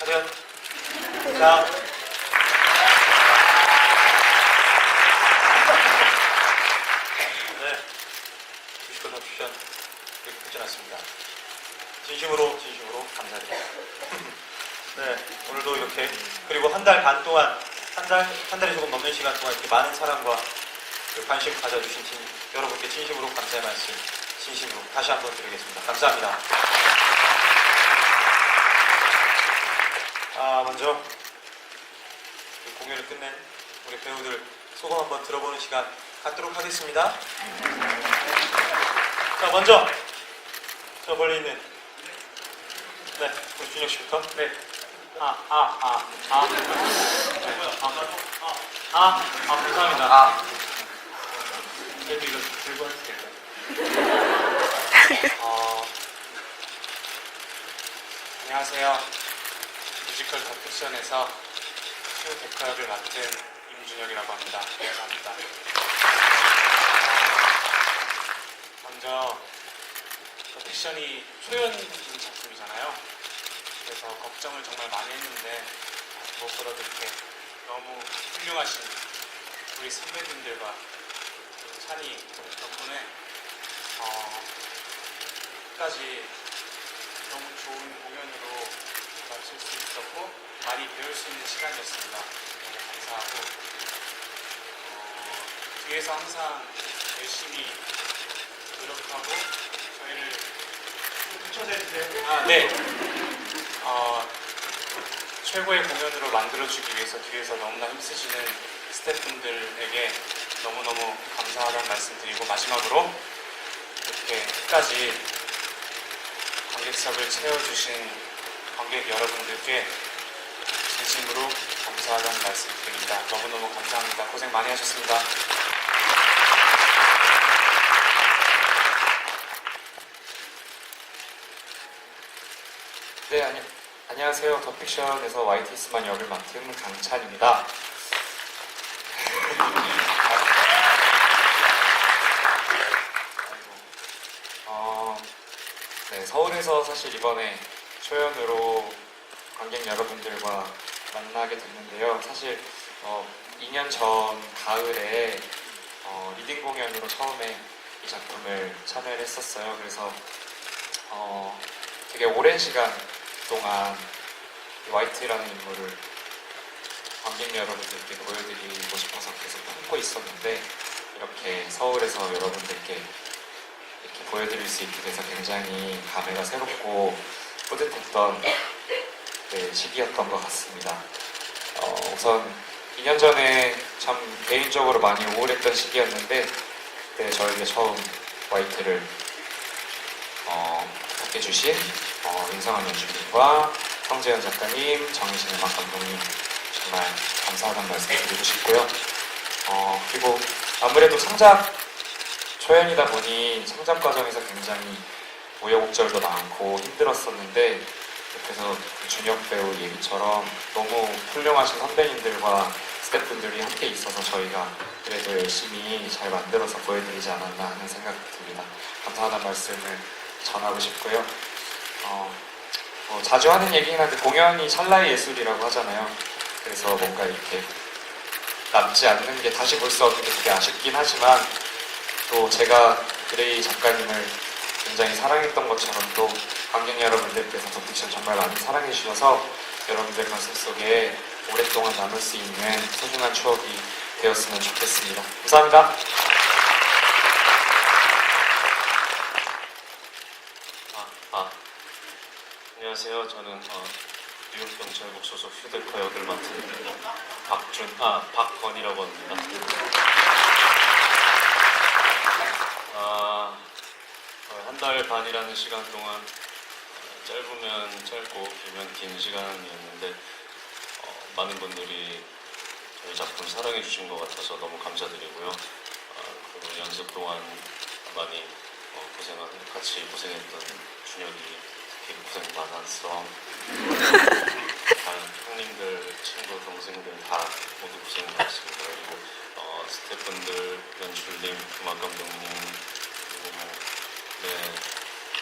차렷. 자. 네. 뮤지컬 뮤지션 이렇게 끝났습니다. 진심으로 진심으로 감사드립니다. 네, 오늘도 이렇게 그리고 한 달 반 동안 한 달, 한 달이 조금 넘는 시간 동안 이렇게 많은 사랑과 그 관심 가져주신 진, 여러분께 진심으로 감사의 말씀 진심으로 다시 한번 드리겠습니다. 감사합니다. 아, 먼저 이 공연을 끝낸 우리 배우들 소감 한번 들어보는 시간 갖도록 하겠습니다. 자, 먼저 저 멀리 있는 네, 우리 준혁 씨부터. 네. 아, 아, 아, 아. 네. 아, 아, 아, 감사합니다. 아. 그래도 이거 들고? 어, 안녕하세요. 뮤지컬 더 픽션에서 슈 데카를 맡은 임준혁이라고 합니다. 감사합니다. 먼저 더 픽션이 초연 작품이잖아요. 그래서 걱정을 정말 많이 했는데 무엇보다도 이렇게 너무 훌륭하신 우리 선배님들과 찬이 덕분에 어, 끝까지 너무 좋은 있었고 많이 배울 수 있는 시간이었습니다. 너무 감사하고 어, 뒤에서 항상 열심히 노력하고 저희를. 아, 네. 어, 최고의 공연으로 만들어주기 위해서 뒤에서 너무나 힘쓰시는 스태프분들에게 너무너무 감사하다는 말씀 드리고 마지막으로 이렇게 끝까지 관객석을 채워주신 관객 여러분들께 진심으로 감사하다는 말씀 드립니다. 너무너무 감사합니다. 고생 많이 하셨습니다. 네, 아니, 안녕하세요. 더픽션에서 YTS만 역을 맡은 강찬입니다. 어, 네, 서울에서 사실 이번에 초연으로 관객 여러분들과 만나게 됐는데요. 사실 어, 2년 전 가을에 어, 리딩 공연으로 처음에 이 작품을 참여를 했었어요. 그래서 어, 되게 오랜 시간 동안 이 화이트라는 인물을 관객 여러분들께 보여드리고 싶어서 계속 품고 있었는데 이렇게 서울에서 여러분들께 이렇게 보여드릴 수 있게 돼서 굉장히 감회가 새롭고 뿌듯했던 네, 시기였던 것 같습니다. 어, 우선 2년 전에 참 개인적으로 많이 우울했던 시기였는데 그때 저에게 처음 화이트를 어, 부탁해 주신 어, 윤성환 연출님과 성재현 작가님, 정희신 음악 감독님 정말 감사하다는 말씀 드리고 싶고요. 어, 그리고 아무래도 창작 초연이다 보니 창작 과정에서 굉장히 우여곡절도 많고 힘들었었는데 옆에서 그 준혁 배우 얘기처럼 너무 훌륭하신 선배님들과 스태프분들이 함께 있어서 저희가 그래도 열심히 잘 만들어서 보여드리지 않았나 하는 생각이 듭니다. 감사하다는 말씀을 전하고 싶고요. 어, 뭐 자주 하는 얘기긴 한데 공연이 찰나의 예술이라고 하잖아요. 그래서 뭔가 이렇게 남지 않는 게 다시 볼 수 없는 게 되게 아쉽긴 하지만 또 제가 그레이 작가님을 굉장히 사랑했던 것처럼 또 관객 여러분들께서 더픽션 정말 많이 사랑해 주셔서 여러분들 가슴 속에 오랫동안 남을 수 있는 소중한 추억이 되었으면 좋겠습니다. 감사합니다. 아, 아. 안녕하세요. 저는 어, 뉴욕 경찰국 소속 휴대커 역을 맡은 박준, 아 박건이라고 합니다. 아, 한 달 반이라는 시간 동안 어, 짧으면 짧고 길면 긴 시간이었는데 어, 많은 분들이 저희 작품 사랑해 주신 것 같아서 너무 감사드리고요. 아, 그리고 연습 동안 많이 어, 고생한 같이 고생했던 준혁이 특히 고생 많았어. 형님들, 친구, 동생들 다 모두 고생 많았습니다. 그리고 어, 스태프분들, 연출님, 음악 감독님, 네,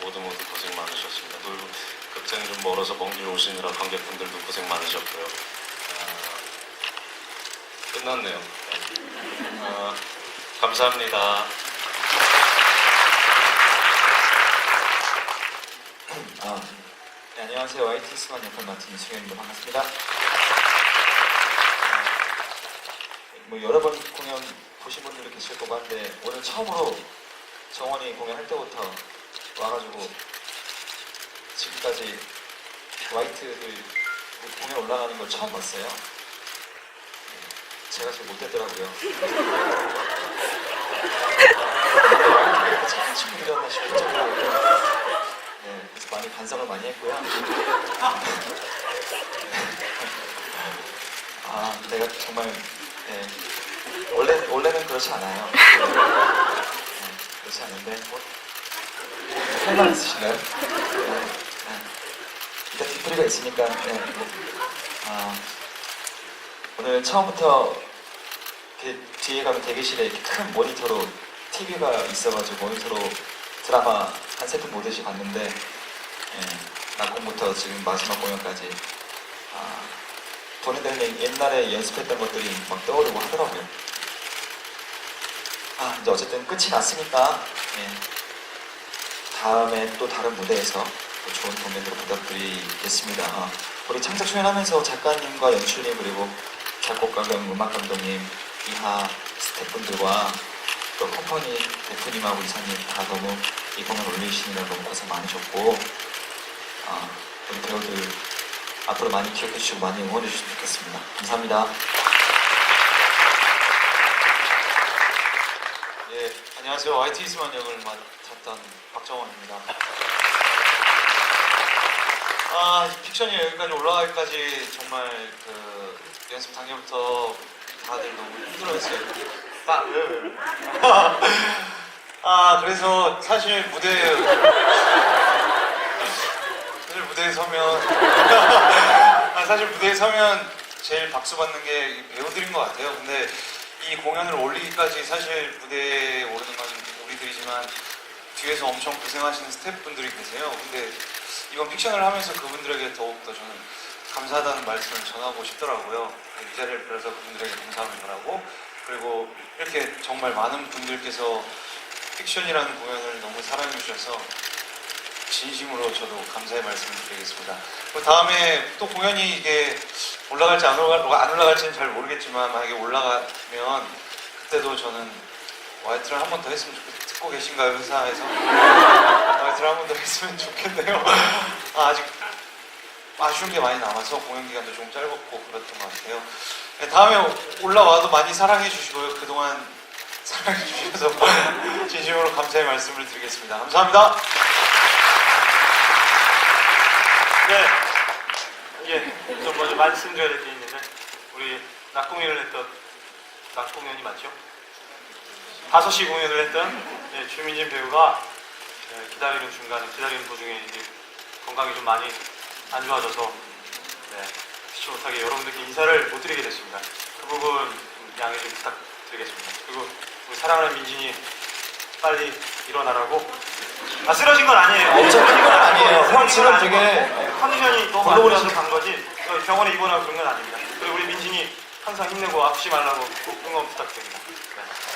모두 모두 고생 많으셨습니다. 그리고 극장이 좀 멀어서 먼 길 오시느라 관객분들도 고생 많으셨고요. 아, 끝났네요. 네. 아, 감사합니다. 아, 네, 안녕하세요. YT 스만 역할 맡은 이승현입니다. 반갑습니다. 아, 뭐 여러 번 공연 보신 분들도 계실 거고 한데 오늘 처음으로 정원이 공연할 때부터 와가지고 지금까지 와이트들 공연 올라가는 걸 처음 봤어요. 네, 제가 제일 못했더라고요. 착한 친구들이었나 싶을 정도로 네, 그래서 많이 반성을 많이 했고요. 아, 내가 정말 네, 원래 원래는 그렇지 않아요. 네, 그렇지 않은데 뭐, 할말 있으신가요? 네, 네. 일단 뒷풀이가 있으니까 네. 아, 오늘 처음부터 뒤에 가면 대기실에 이렇게 큰 모니터로 TV가 있어가지고 모니터로 드라마 한 세트 보듯이 봤는데 예, 낙공부터 지금 마지막 공연까지 아, 본인들은 옛날에 연습했던 것들이 막 떠오르고 하더라고요. 아 이제 어쨌든 끝이 났으니까 예, 다음에 또 다른 무대에서 또 좋은 공연으로 부탁드리겠습니다. 아, 우리 창작 초연하면서 작가님과 연출님 그리고 작곡가 겸 음악 감독님 이하 스태프분들과 또 컴퍼니 대표님하고 이사님 다 너무 이 공연 올리시느라 너무 고생 많으셨고 아, 우리 배우들 앞으로 많이 기억해 주시고 많이 응원해 주시면 좋겠습니다. 감사합니다. 예, 안녕하세요. YT 스만 역을 맡았던 박정원입니다. 아, 이 픽션이 여기까지 올라가기까지 정말 그 연습 당일부터 다들 너무 힘들어했어요. 아, 왜, 왜? 아, 그래서 사실 무대 사실 무대에 서면 아, 사실 무대에 서면 제일 박수 받는 게 배우들인 것 같아요. 근데 이 공연을 올리기까지 사실 무대에 오르는 건 우리들이지만 뒤에서 엄청 고생하시는 스태프분들이 계세요. 근데 이번 픽션을 하면서 그분들에게 더욱더 저는 감사하다는 말씀을 전하고 싶더라고요. 이 자리를 빌어서 그분들에게 감사함을 전하고 그리고 이렇게 정말 많은 분들께서 픽션이라는 공연을 너무 사랑해 주셔서 진심으로 저도 감사의 말씀을 드리겠습니다. 그 다음에 또 공연이 이게 올라갈지 안, 올라가, 안 올라갈지는 잘 모르겠지만 만약에 올라가면 그때도 저는 와이트를 한 번 더 했으면 좋겠 듣고 계신가요 회사에서? 와이트를 한 번 더 했으면 좋겠네요. 아, 아직 아쉬운 게 많이 남아서 공연 기간도 좀 짧았고 그랬던 것 같아요. 네, 다음에 올라와도 많이 사랑해 주시고요. 그동안 사랑해 주셔서 진심으로 감사의 말씀을 드리겠습니다. 감사합니다. 네. 예, 좀 먼저 말씀드려야 될 게 있는데, 우리 낮 공연을 했던, 낮 공연이 맞죠? 5시 공연을 했던 예, 주민진 배우가 예, 기다리는 중간에, 기다리는 도중에 이제 건강이 좀 많이 안 좋아져서, 네, 피치 못하게 여러분들께 인사를 못 드리게 됐습니다. 그 부분 좀 양해 좀 부탁드리겠습니다. 그리고 우리 사랑하는 민진이 빨리 일어나라고. 아, 쓰러진 건 아니에요. 엄청 큰건 아니에요. 형 지금 건 되게 컨디션이 너무 안 걸어버리시- 좋아서 간 거지 어, 병원에 입원하고 그런 건 아닙니다. 그리고 우리 민진이 항상 힘내고 아프지 말라고 꼭 응원 부탁드립니다.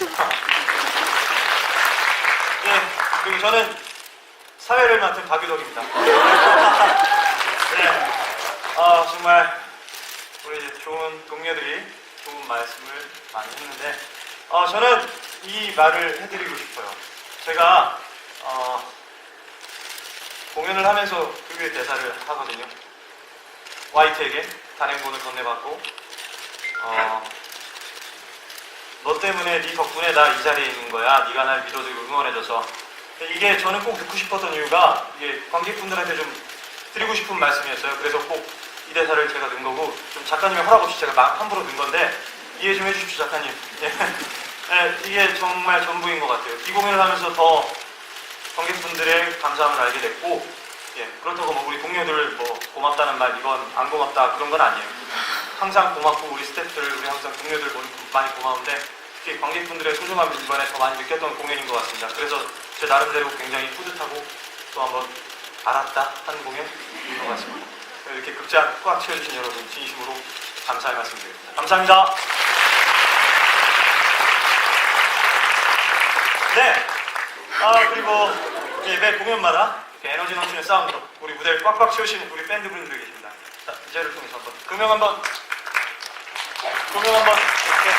네. 네, 그리고 저는 사회를 맡은 박유덕입니다. 네, 아 정말 우리 이제 좋은 동료들이 좋은 말씀을 많이 했는데 어, 저는 이 말을 해드리고 싶어요. 제가 어, 공연을 하면서 그의 대사를 하거든요. 화이트에게 단행본을 건네받고 어, 너 때문에 네 덕분에 나 이 자리에 있는 거야. 네가 날 믿어주고 응원해줘서 이게 저는 꼭 듣고 싶었던 이유가 이게 관객분들한테 좀 드리고 싶은 말씀이었어요. 그래서 꼭 이 대사를 제가 넣은 거고 좀 작가님의 허락 없이 제가 막 함부로 넣은 건데 이해 좀 해주십시오 작가님. 예. 예, 이게 정말 전부인 것 같아요. 이 공연을 하면서 더 관객분들의 감사함을 알게 됐고 예, 그렇다고 뭐 우리 동료들 뭐 고맙다는 말 이건 안 고맙다 그런 건 아니에요. 항상 고맙고 우리 스태프들 우리 항상 동료들 뭐 많이 고마운데 특히 관객분들의 소중함을 이번에 더 많이 느꼈던 공연인 것 같습니다. 그래서 제 나름대로 굉장히 뿌듯하고 또 한번 알았다 한 공연인 것 같습니다. 이렇게 극장 꽉 채워주신 여러분 진심으로 감사의 말씀드립니다. 감사합니다. 네. 아 그리고 예, 매 공연마다 이렇게 에너지 넘치는 사운드로 우리 무대를 꽉꽉 채우시는 우리 밴드 분들이 계십니다. 자, 이 자리를 통해서 한번 금영 한번 금영 한번 이렇게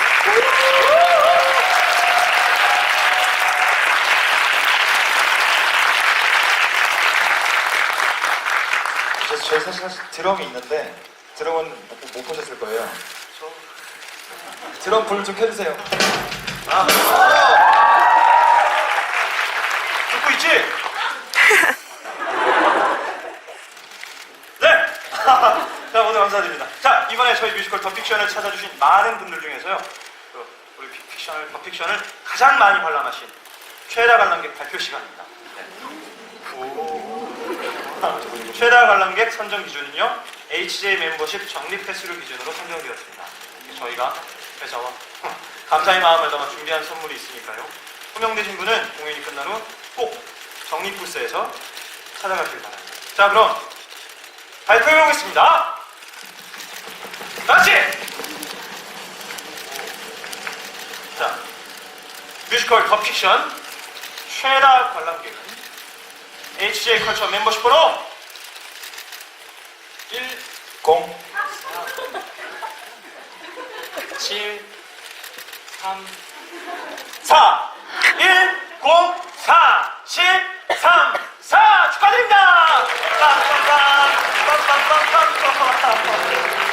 저희 사실, 드럼이 있는데 드럼은 못, 못 보셨을 거예요. 드럼 불 좀 켜주세요. 아. 듣고 있지? 네! 자, 오늘 감사드립니다. 자, 이번에 저희 뮤지컬 더 픽션을 찾아주신 많은 분들 중에서요, 그 우리 픽- 픽션을, 더 픽션을 가장 많이 관람하신 최다 관람객 발표 시간입니다. 네. 오. 최다 관람객 선정 기준은요, HJ 멤버십 적립 횟수를 기준으로 선정되었습니다. 저희가 회사와 감사의 마음을 담아 준비한 선물이 있으니까요. 호명되신 분은 공연이 끝난 후꼭 적립부스에서 찾아가시길 바랍니다. 자, 그럼 발표해 보겠습니다. 다시! 자, 뮤지컬 더 픽션 최다 관람객은 HJ 컬처 멤버십 번호 10 7 3 4 1 0 4 1, 3 4 축하드립니다! 빰빰빰 빰빰빰빰빰빰빰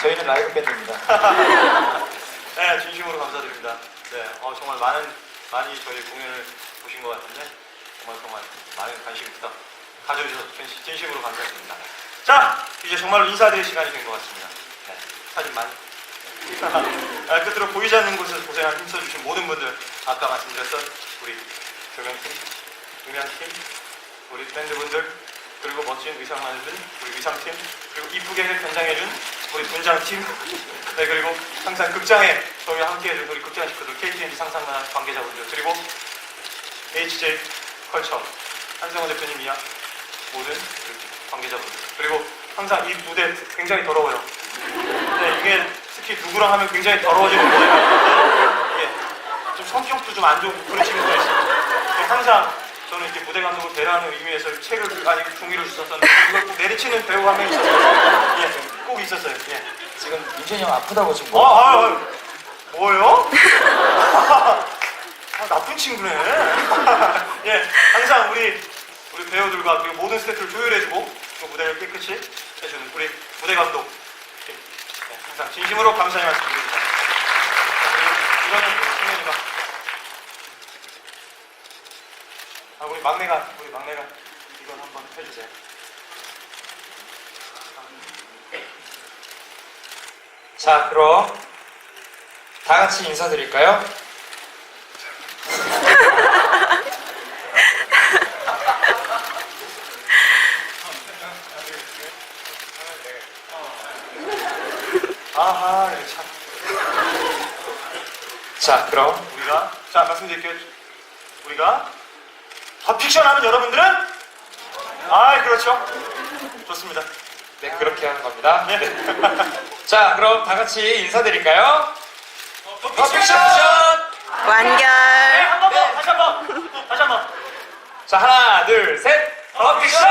저희는 라이브 밴드입니다. 네, 진심으로 감사드립니다. 네, 어, 정말 많은 많이 저희 공연을 보신 것 같은데 정말 정말 많은 관심 부탁 가져주셔서 진- 진심으로 감사드립니다. 자, 이제 정말로 인사드릴 시간이 된 것 같습니다. 네, 사진 많이. 아, 끝으로 보이지 않는 곳에서 고생한 힘써주신 모든 분들, 아까 말씀드렸던 우리 조명팀, 음향팀, 우리 밴드분들, 그리고 멋진 의상 만든 우리 의상팀, 그리고 이쁘게 변장해준 우리 분장팀, 네, 그리고 항상 극장에 저희와 함께해준 우리 극장 식구들, KTNG 상상만 관계자분들, 그리고 HJ 컬처, 한성호 대표님 이야 모든 관계자분들, 그리고 항상 이 무대 굉장히 더러워요. 네, 이게 특히 누구랑 하면 굉장히 더러워지는 무대가 있는데, 좀 성격도 좀 안 좋고 그런 친구가 있어요. 근데 항상 저는 이렇게 무대 감독을 배려하는 의미에서 책을 아니 종이를 주셨었는데 이걸 꼭 내리치는 배우 한명 있었어요. 예, 꼭 있었어요. 예. 지금 윤준이 형 아프다고 지금. 어, 아, 아, 뭐예요? 아, 나쁜 친구네. 예, 항상 우리 우리 배우들과 그리고 모든 스태프를 조율해주고 그 무대를 깨끗이 해주는 우리 무대 감독. 예, 예, 항상 진심으로 감사의 말씀드립니다. 자, 이거는 승현이가 아 우리 막내가 우리 막내가 이건 한번 해주세요. 자, 그럼 다 같이 인사드릴까요? 아하, 참. 자, 그럼 우리가 자 말씀드릴게요. 우리가 더 픽션 하는 여러분들은 아 그렇죠. 좋습니다. 네, 그렇게 하는 겁니다. 네. 자, 그럼 다 같이 인사드릴까요? 더더 픽션. 픽션! 네, 완결. 한번 더. 다시 한 번. 다시 한 번. 자, 하나, 둘, 셋! 더 픽션!